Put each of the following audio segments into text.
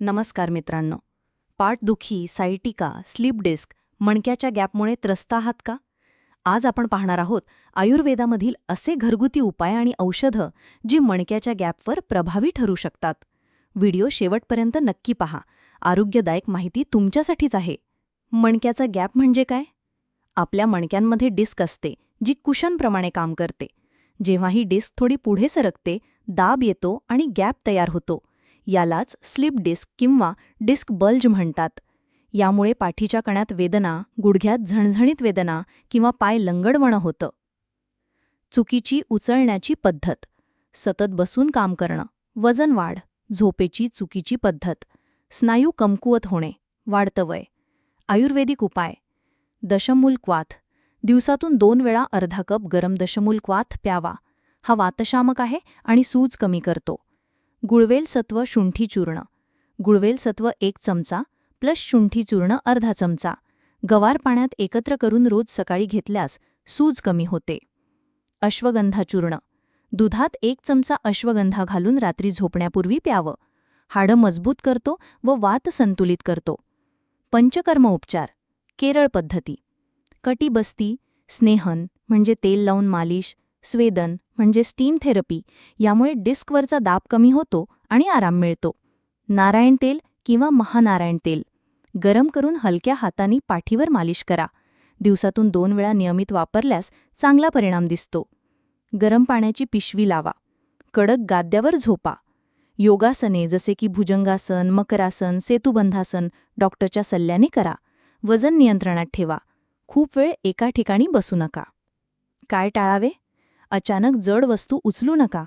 नमस्कार मित्रांनो. पाठदुखी सायटिका स्लीप डिस्क मणक्याच्या गॅपमुळे त्रस्त आहात का? आज आपण पाहणार आहोत आयुर्वेदामधील असे घरगुती उपाय आणि औषधं जी मणक्याच्या गॅपवर प्रभावी ठरू शकतात. व्हिडिओ शेवटपर्यंत नक्की पहा. आरोग्यदायक माहिती तुमच्यासाठीच आहे. मणक्याचा गॅप म्हणजे काय? आपल्या मणक्यांमध्ये डिस्क असते जी कुशनप्रमाणे काम करते. जेव्हा ही डिस्क थोडी पुढे सरकते दाब येतो आणि गॅप तयार होतो. यालाच स्लिप डिस्क किंवा डिस्क बल्ज म्हणतात. यामुळे पाठीच्या कण्यात वेदना गुडघ्यात झणझणीत वेदना किंवा पाय लंगडवणं होतं. चुकीची उचलण्याची पद्धत सतत बसून काम करणं वजन वाढ झोपेची चुकीची पद्धत स्नायू कमकुवत होणे वाढतं वय आयुर्वेदिक उपाय दशमूल क्वाथ दिवसातून दोन वेळा अर्धा कप गरम दशमूल क्वाथ प्यावा हा वातशामक आहे आणि सूज कमी करतो. गुळवेल सत्व शुंठी चूर्ण. गुळवेल सत्व एक चमचा प्लस शुंठी चूर्ण अर्धा चमचा. गवार पाण्यात एकत्र करून रोज सकाळी घेतल्यास सूज कमी होते. अश्वगंधा चूर्ण. दुधात एक चमचा अश्वगंधा घालून रात्री झोपण्यापूर्वी प्यावं. हाडं मजबूत करतो व वात संतुलित करतो. पंचकर्म उपचार. केरळ पद्धती. कटिबस्ती स्नेहन म्हणजे तेल लावून मालिश स्वेदन म्हणजे स्टीम थेरपी यामुळे डिस्कवरचा दाब कमी होतो आणि आराम मिळतो. नारायण तेल किंवा महानारायण तेल. गरम करून हलक्या हातांनी पाठीवर मालिश करा. दिवसातून दोन वेळा नियमित वापरल्यास चांगला परिणाम दिसतो. गरम पाण्याची पिशवी लावा. कडक गाद्यावर झोपा. योगासने जसे की भुजंगासन मकरासन सेतुबंधासन डॉक्टरच्या सल्ल्याने करा. वजन नियंत्रणात ठेवा. खूप वेळ एका ठिकाणी बसू नका. काय टाळावे? अचानक जड वस्तू उचलू नका.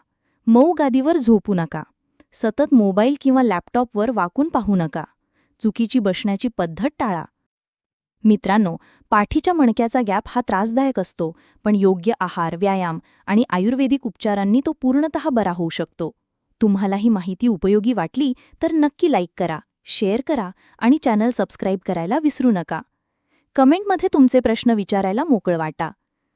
मऊ गादीवर झोपू नका. सतत मोबाईल किंवा लॅपटॉपवर वाकून पाहू नका. चुकीची बसण्याची पद्धत टाळा. मित्रांनो पाठीच्या मणक्याचा गॅप हा त्रासदायक असतो पण योग्य आहार व्यायाम आणि आयुर्वेदिक उपचारांनी तो पूर्णतः बरा होऊ शकतो. तुम्हाला ही माहिती उपयोगी वाटली तर नक्की लाईक करा शेअर करा आणि चॅनल सबस्क्राईब करायला विसरू नका. कमेंटमध्ये तुमचे प्रश्न विचारायला मोकळ वाटा.